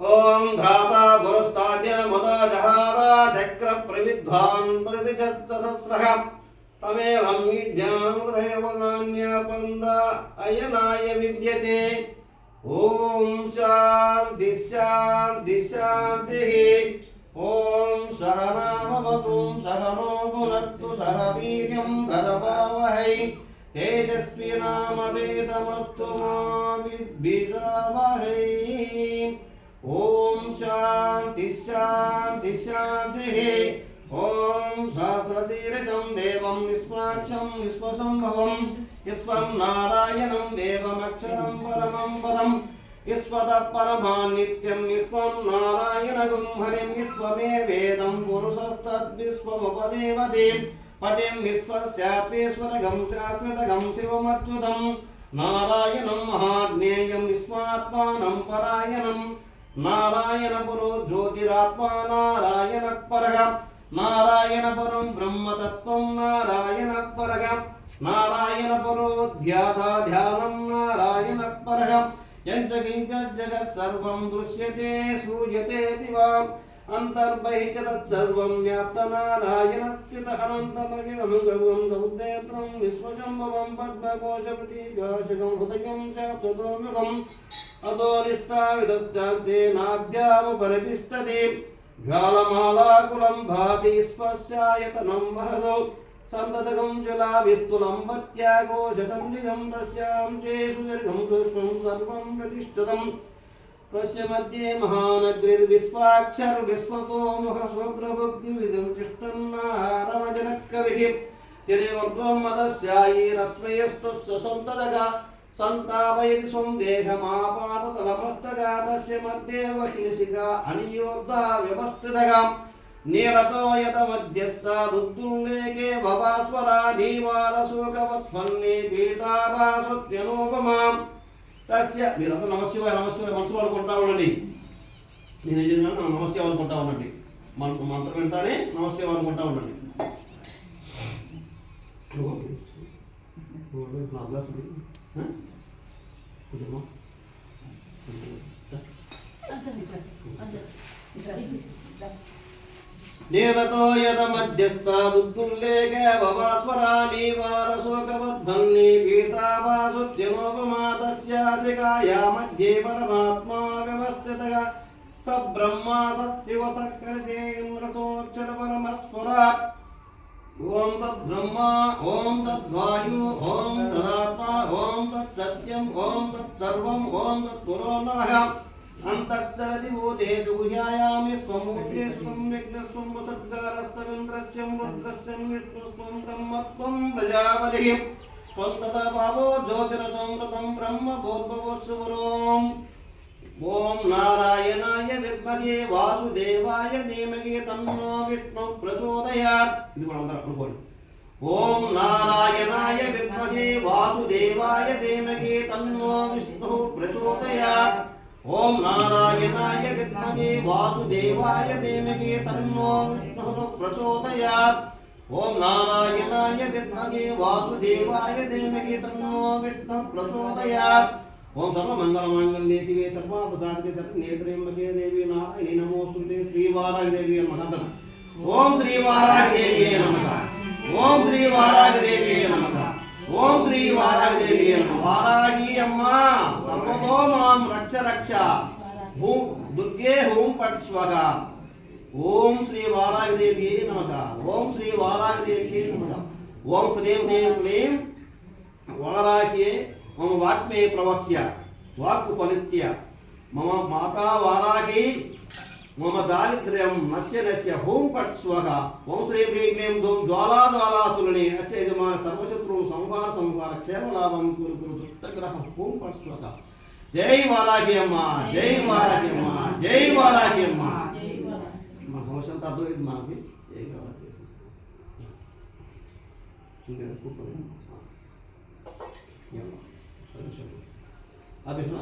ओम धाता गुरुस्ताद्य मदा जहारा चक्र प्रविद्वान् प्रतिशत सहस्रः तमेवं विज्ञानं हृदयवनान्यापन्द अयनाय विद्यते। ॐ दिशा शान्ति शान्तिः। ॐ सहना भवतु सहनो भुनक्तु सह वीर्यं करपावहै తేజస్వినామవేదమస్తు మా విద్విషావహై ఓం శాంతి శాంతి శాంతి. ఓం సహస్రశీర్షం దేవం విశ్వాక్షం విశ్వసంభవం. విశ్వం నారాయణం దేవమక్షరం పరమం పదం విశ్వత పరమాన్ నిత్యం విశ్వం నారాయణగుం హరిం విశ్వమే వేదం పురుషస్తద్విశ్వముపదేవతే పటిం విశ్వస్యాత్మేశ్వరగం శాశ్వతగం శివమచ్యుతం నారాయణం మహాజ్ఞేయం విశ్వాత్మానం పరాయణం. నారాయణ పురో జ్యోతిరాత్మా నారాయణ పరగ. నారాయణ పరం బ్రహ్మతత్వం నారాయణ పరగ. నారాయణ పరో ధ్యాతా ధ్యానం నారాయణ పరగ. యంచ కించ జగత్ సర్వం దృశ్యతే శ్రూయతే దివా అంతర్బహిః తత్సర్వం వ్యాప్తనారాయణస్థితహనంతమఖిలం గౌరం గౌద్రేత్రం విశ్వశంభవం పద్మకోశపటీకాశకం హృదయం శాప్తతోముఖం అతో నిష్టావిదశ్చాగ్దే నాభ్యాముపరితిష్టతి జ్వాలమాలాకులం భాతి స్పశ్యాయతనం మహదో సంతతకం జలావిస్తులం పత్యాకోశ సన్నిధం తస్యాం చేసు దీర్ఘం సూక్ష్మం సర్వం ప్రతిష్టతం తస్య మధ్యే మహానగ్రిర్విశ్వాక్షర్విశ్వతో ముఖస్వగ్రభుగ్విదం తిష్టన్నారమజనకవిः తిరేవర్ధ్వం మదస్యాయీరస్మయస్తస్య సంతదగా సంతాపయతి స్వం దేహమాపాతతలమస్తగా తస్య మధ్యే వహ్నిశిగా అనియోద్ధా వ్యవస్థితగా నీలతో యత మధ్యస్థాదుద్దుల్లేకే భవాస్వరా నీవారశోకవత్పన్నే పీతాభాసత్యనోపమాం తస్య మీరంతా నమశివాయ నమశివాయ మనసు అనుకుంటా ఉండండి. నేను ఏం చేసినా నమశివ అనుకుంటా ఉండండి. మన మంత్రం వింటానే నమశివ అనుకుంటా ఉండండి. నా గ్లాస్ ఉంది. కొంచెమా? దేవతో యద మధ్యస్థాదుల్లేఖ భవాస్వరాణి వారశోకవద్భన్ని పీతాభాసుత్యమోపమాతస్యాశికాయా మధ్యే పరమాత్మా వ్యవస్థితగా. స బ్రహ్మా సత్యవ సకృతేంద్రసోక్షర పరమస్వరా ఓం తద్బ్రహ్మ ఓం తద్వాయు ఓం తదాత్మ ఓం తత్సత్యం ఓం తత్సర్వం ఓం తత్పురో నమః అంతఃచరతి భూతేషు గుహ్యాయామి స్వమూర్తే స్వం విఘ్నస్వం వసద్గారస్తమింద్రస్యం రుద్రస్యం విష్ణుస్వం బ్రహ్మత్వం ప్రజాపతిః స్వం తదా భావో జ్యోతిరసంవృతం బ్రహ్మ భూర్భవస్సు ఓం నారాయణాయ విద్మహే వాసుదేవాయ ధీమహి తన్నో విష్ణు. ప్రచోదయాత్ ఇది మనం అందరం అనుకోండి ఓం నారాయణాయ విద్మహే వాసుదేవాయ ధీమహి తన్నో విష్ణు ప్రచోదయాత్. ఓం నారాయణాయ విద్మహే వాసుదేవాయ ధీమహి తన్నో విష్ణు ప్రచోదయాత్ ఓం నారాయణాయ విద్మహే వాసుదేవాయ ధీమహి తన్నో విష్ణు ప్రచోదయాత్ ఓం సర్వమంగళమాంగళ్యే శివే సర్వార్థ సాధకే సర్వనేత్రేంబకే దేవి నారాయణి నమోస్తుతే శ్రీవారాగి దేవి నమః ఓం శ్రీవారాగి దేవి నమః ఓం तो माँ रक्ष रक्ष। हूँ दुर्गे हूँ पट स्वः ओम श्री वाराग देवी नमः। ओम श्री वाराग देवी नमः। ओम श्रीम ह्रीम क्लीम वाराह्ये मम वाक्मे प्रवस्य वाक्पनित्य मम माता वाराही। मम दारिद्र्यं नश्य नश्य। हूँ पट् स्वः ओं श्रीं ह्रीं क्लीं धूं ज्वालाज्वालासुलिनी अस्य यजमान सर्वशत्रून् संहार संहार क्षेमलाभं कुरु कुरु दुष्टग्रहं हूँ पट् स्वः జై వారాహి అమ్మ జై వారాహి అమ్మ జై వారాహి అమ్మ మా సమస్య అంతా అర్థమైంది మాకు జై వారాహి ఇంకా కూర్చోండి. అభిషణ